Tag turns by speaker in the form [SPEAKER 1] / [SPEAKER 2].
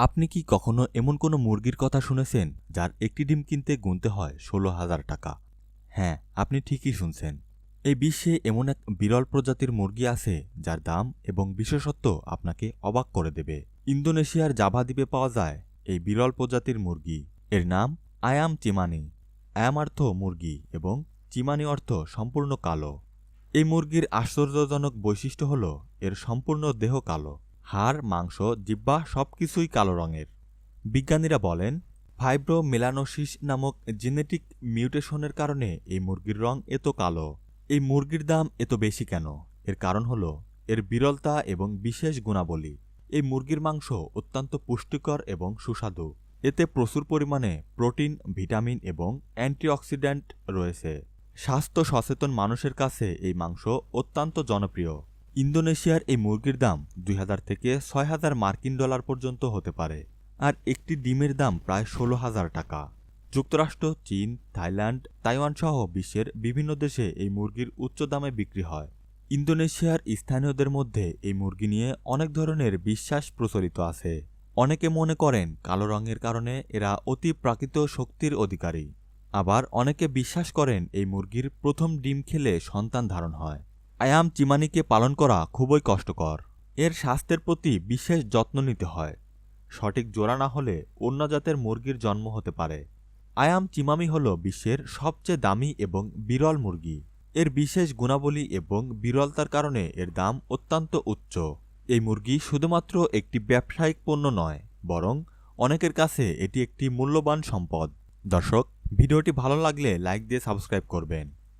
[SPEAKER 1] আপনি কি কখনো এমন কোনো মুরগির কথা শুনেছেন যার একটি ডিম কিনতে গুনতে হয় ষোলো হাজার টাকা? হ্যাঁ আপনি ঠিকই শুনছেন। এই বিশ্বে এমন এক বিরল প্রজাতির মুরগি আছে যার দাম এবং বিশেষত্ব আপনাকে অবাক করে দেবে। ইন্দোনেশিয়ার জাভা দ্বীপে পাওয়া যায় এই বিরল প্রজাতির মুরগি। এর নাম আয়াম চিমানি। আয়াম অর্থ মুরগি এবং চিমানি অর্থ সম্পূর্ণ কালো। এই মুরগির আশ্চর্যজনক বৈশিষ্ট্য হল এর সম্পূর্ণ দেহ কালো। হাড়, মাংস জিব্বা সবকিছুই কালো রঙের। বিজ্ঞানীরা বলেন ফাইব্রো মেলানোসিস নামক জেনেটিক মিউটেশনের কারণে এই মুরগির রং এত কালো। এই মুরগির দাম এত বেশি কেন? এর কারণ হল, এর বিরলতা এবং বিশেষ গুণাবলী। এই মুরগির মাংস অত্যন্ত পুষ্টিকর এবং সুস্বাদু। এতে প্রচুর পরিমাণে প্রোটিন, ভিটামিন এবং অ্যান্টিঅক্সিডেন্ট রয়েছে। স্বাস্থ্য সচেতন মানুষের কাছে এই মাংস অত্যন্ত জনপ্রিয়। ইন্দোনেশিয়ার এই মুরগির দাম দুই হাজার থেকে ছয় হাজার মার্কিন ডলার পর্যন্ত হতে পারে, আর একটি ডিমের দাম প্রায় ষোলো হাজার টাকা। যুক্তরাষ্ট্র, চীন, থাইল্যান্ড, তাইওয়ান সহ বিশ্বের বিভিন্ন দেশে এই মুরগির উচ্চ দামে বিক্রি হয়। ইন্দোনেশিয়ার স্থানীয়দের মধ্যে এই মুরগি নিয়ে অনেক ধরনের বিশ্বাস প্রচলিত আছে। অনেকে মনে করেন কালো রঙের কারণে এরা অতি প্রাকৃত শক্তির অধিকারী। আবার অনেকে বিশ্বাস করেন এই মুরগির প্রথম ডিম খেলে সন্তান ধারণ হয়। আয়াম চিমানিকে পালন করা খুবই কষ্টকর। এর স্বাস্থ্যের প্রতি বিশেষ যত্ন নিতে হয়। সঠিক জোড়া না হলে অন্য জাতের মুরগির জন্ম হতে পারে। আয়াম চিমামি হল বিশ্বের সবচেয়ে দামি এবং বিরল মুরগি। এর বিশেষ গুণাবলী এবং বিরলতার কারণে এর দাম অত্যন্ত উচ্চ। এই মুরগি শুধুমাত্র একটি ব্যবসায়িক পণ্য নয়, বরং অনেকের কাছে এটি একটি মূল্যবান সম্পদ। দর্শক, ভিডিওটি ভালো লাগলে লাইক দিয়ে সাবস্ক্রাইব করবেন।